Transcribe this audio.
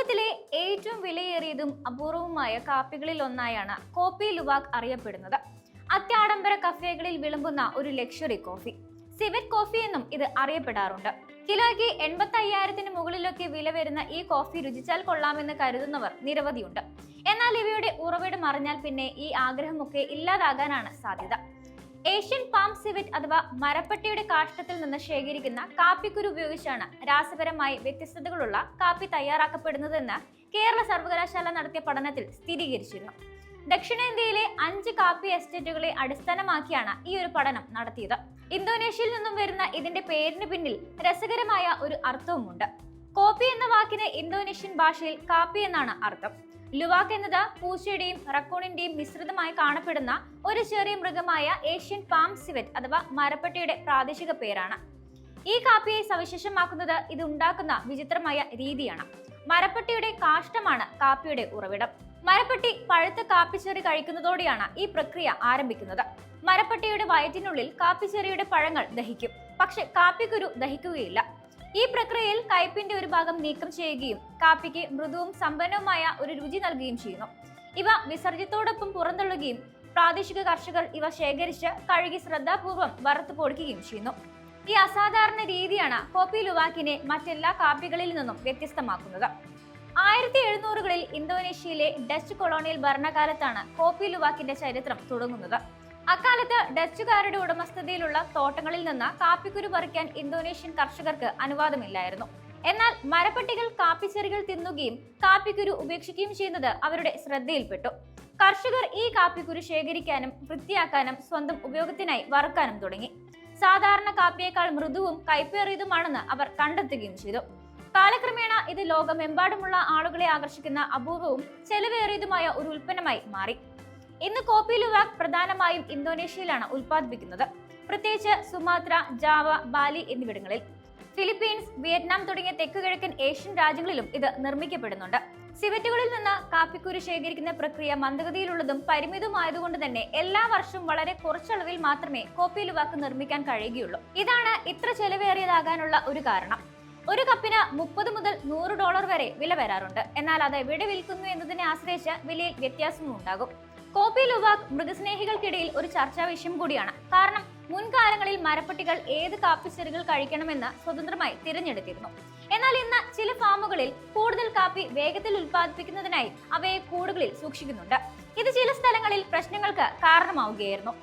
ലോകത്തിലെ ഏറ്റവും വിലയേറിയതും അപൂർവവുമായ കാപ്പികളിൽ ഒന്നായാണ് കോപ്പി ലുവാക് അറിയപ്പെടുന്നത്. അത്യാഡംബര കഫേകളിൽ വിളമ്പുന്ന ഒരു ലക്ഷറി കോഫി. സിവറ്റ് കോഫി എന്നും ഇത് അറിയപ്പെടാറുണ്ട്. കിലോയ്ക്ക് എൺപത്തി അയ്യായിരത്തിന് മുകളിലൊക്കെ വില വരുന്ന ഈ കോഫി രുചിച്ചാൽ കൊള്ളാമെന്ന് കരുതുന്നവർ നിരവധിയുണ്ട്. എന്നാൽ ഇവയുടെ ഉറവിടം അറിഞ്ഞാൽ പിന്നെ ഈ ആഗ്രഹമൊക്കെ ഇല്ലാതാകാനാണ് സാധ്യത. ഏഷ്യൻ പാം സിവിറ്റ് അഥവാ മരപ്പട്ടിയുടെ കാഷ്ടത്തിൽ നിന്ന് ശേഖരിക്കുന്ന കാപ്പിക്കുരു ഉപയോഗിച്ചാണ് രാസപരമായി വ്യത്യസ്തതകളുള്ള കാപ്പി തയ്യാറാക്കപ്പെടുന്നതെന്ന് കേരള സർവകലാശാല നടത്തിയ പഠനത്തിൽ സ്ഥിരീകരിച്ചിരുന്നു. ദക്ഷിണേന്ത്യയിലെ അഞ്ച് കാപ്പി എസ്റ്റേറ്റുകളെ അടിസ്ഥാനമാക്കിയാണ് ഈ ഒരു പഠനം നടത്തിയത്. ഇന്തോനേഷ്യയിൽ നിന്നും വരുന്ന ഇതിന്റെ പേരിന് പിന്നിൽ രസകരമായ ഒരു അർത്ഥവുമുണ്ട്. കോപ്പി എന്ന വാക്കിന് ഇന്തോനേഷ്യൻ ഭാഷയിൽ കാപ്പി എന്നാണ് അർത്ഥം. ലുവാക്ക് എന്നത് പൂച്ചയുടെയും റക്കൂണിന്റെയും മിശ്രിതമായി കാണപ്പെടുന്ന ഒരു ചെറിയ മൃഗമായ ഏഷ്യൻ പാം സിവറ്റ് അഥവാ മരപ്പട്ടിയുടെ പ്രാദേശിക പേരാണ്. ഈ കാപ്പിയെ സവിശേഷമാക്കുന്നത് ഇത് ഉണ്ടാക്കുന്ന വിചിത്രമായ രീതിയാണ്. മരപ്പട്ടിയുടെ കാഷ്ടമാണ് കാപ്പിയുടെ ഉറവിടം. മരപ്പട്ടി പഴുത്ത കാപ്പിച്ചെറി കഴിക്കുന്നതോടെയാണ് ഈ പ്രക്രിയ ആരംഭിക്കുന്നത്. മരപ്പട്ടിയുടെ വയറ്റിനുള്ളിൽ കാപ്പിച്ചെറിയുടെ പഴങ്ങൾ ദഹിക്കും. പക്ഷെ കാപ്പിക്കുരു ദഹിക്കുകയില്ല. ഈ പ്രക്രിയയിൽ കയ്പിന്റെ ഒരു ഭാഗം നീക്കം ചെയ്യുകയും കാപ്പിക്ക് മൃദുവും സമ്പന്നവുമായ ഒരു രുചി നൽകുകയും ചെയ്യുന്നു. ഇവ വിസർജ്യത്തോടൊപ്പം പുറന്തള്ളുകയും പ്രാദേശിക കർഷകർ ഇവ ശേഖരിച്ച് കഴുകി ശ്രദ്ധാപൂർവം വറുത്തു പൊടിക്കുകയും ചെയ്യുന്നു. ഈ അസാധാരണ രീതിയാണ് കോപ്പി ലുവാക്കിനെ മറ്റെല്ലാ കാപ്പികളിൽ നിന്നും വ്യത്യസ്തമാക്കുന്നത്. ആയിരത്തി എഴുന്നൂറുകളിൽ ഇന്തോനേഷ്യയിലെ ഡച്ച് കൊളോണിയൽ ഭരണകാലത്താണ് കോപ്പി ലുവാക്കിന്റെ ചരിത്രം തുടങ്ങുന്നത്. അക്കാലത്ത് ഡച്ചുകാരുടെ ഉടമസ്ഥതയിലുള്ള തോട്ടങ്ങളിൽ നിന്ന് കാപ്പിക്കുരു പറിക്കാൻ ഇന്തോനേഷ്യൻ കർഷകർക്ക് അനുവാദമില്ലായിരുന്നു. എന്നാൽ മരപ്പട്ടികൾ കാപ്പിച്ചെറികൾ തിന്നുകയും കാപ്പിക്കുരു ഉപേക്ഷിക്കുകയും ചെയ്യുന്നത് അവരുടെ ശ്രദ്ധയിൽപ്പെട്ടു. കർഷകർ ഈ കാപ്പിക്കുരു ശേഖരിക്കാനും വൃത്തിയാക്കാനും സ്വന്തം ഉപയോഗത്തിനായി വറുക്കാനും തുടങ്ങി. സാധാരണ കാപ്പിയേക്കാൾ മൃദുവും കൈപ്പേറിയതുമാണെന്ന് അവർ കണ്ടെത്തുകയും ചെയ്തു. കാലക്രമേണ ഇത് ലോകമെമ്പാടുമുള്ള ആളുകളെ ആകർഷിക്കുന്ന അപൂർവവും ചെലവേറിയതുമായ ഒരു ഉൽപ്പന്നമായി മാറി. ഇന്ന് കോപ്പി ലുവാക് പ്രധാനമായും ഇന്തോനേഷ്യയിലാണ് ഉൽപ്പാദിപ്പിക്കുന്നത്. പ്രത്യേകിച്ച് സുമാത്ര ജാവ ബാലി എന്നിവിടങ്ങളിൽ. ഫിലിപ്പീൻസ് വിയറ്റ്നാം തുടങ്ങിയ തെക്കുകിഴക്കൻ ഏഷ്യൻ രാജ്യങ്ങളിലും ഇത് നിർമ്മിക്കപ്പെടുന്നുണ്ട്. സിവറ്റുകളിൽ നിന്ന് കാപ്പിക്കുരു ശേഖരിക്കുന്ന പ്രക്രിയ മന്ദഗതിയിലുള്ളതും പരിമിതമായതുകൊണ്ട് തന്നെ എല്ലാ വർഷവും വളരെ കുറച്ചളവിൽ മാത്രമേ കോപ്പി ലുവാക്ക് നിർമ്മിക്കാൻ കഴിയുകയുള്ളൂ. ഇതാണ് ഇത്ര ചെലവേറിയതാകാനുള്ള ഒരു കാരണം. ഒരു കപ്പിന് മുപ്പത് മുതൽ നൂറ് ഡോളർ വരെ വില വരാറുണ്ട്. എന്നാൽ അത് എവിടെ വിൽക്കുന്നു എന്നതിനെ ആശ്രയിച്ച് വിലയിൽ വ്യത്യാസവും ഉണ്ടാകും. കോപ്പി ലുവാക് മൃഗസ്നേഹികൾക്കിടയിൽ ഒരു ചർച്ചാ വിഷയം കൂടിയാണ്. കാരണം മുൻകാലങ്ങളിൽ മരപ്പട്ടികൾ ഏത് കാപ്പിച്ചെറികൾ കഴിക്കണമെന്ന് സ്വതന്ത്രമായി തിരഞ്ഞെടുത്തിരുന്നു. എന്നാൽ ഇന്ന് ചില ഫാമുകളിൽ കൂടുതൽ കാപ്പി വേഗത്തിൽ ഉൽപ്പാദിപ്പിക്കുന്നതിനായി അവയെ കൂടുകളിൽ സൂക്ഷിക്കുന്നുണ്ട്. ഇത് ചില സ്ഥലങ്ങളിൽ പ്രശ്നങ്ങൾക്ക് കാരണമാവുകയായിരുന്നു.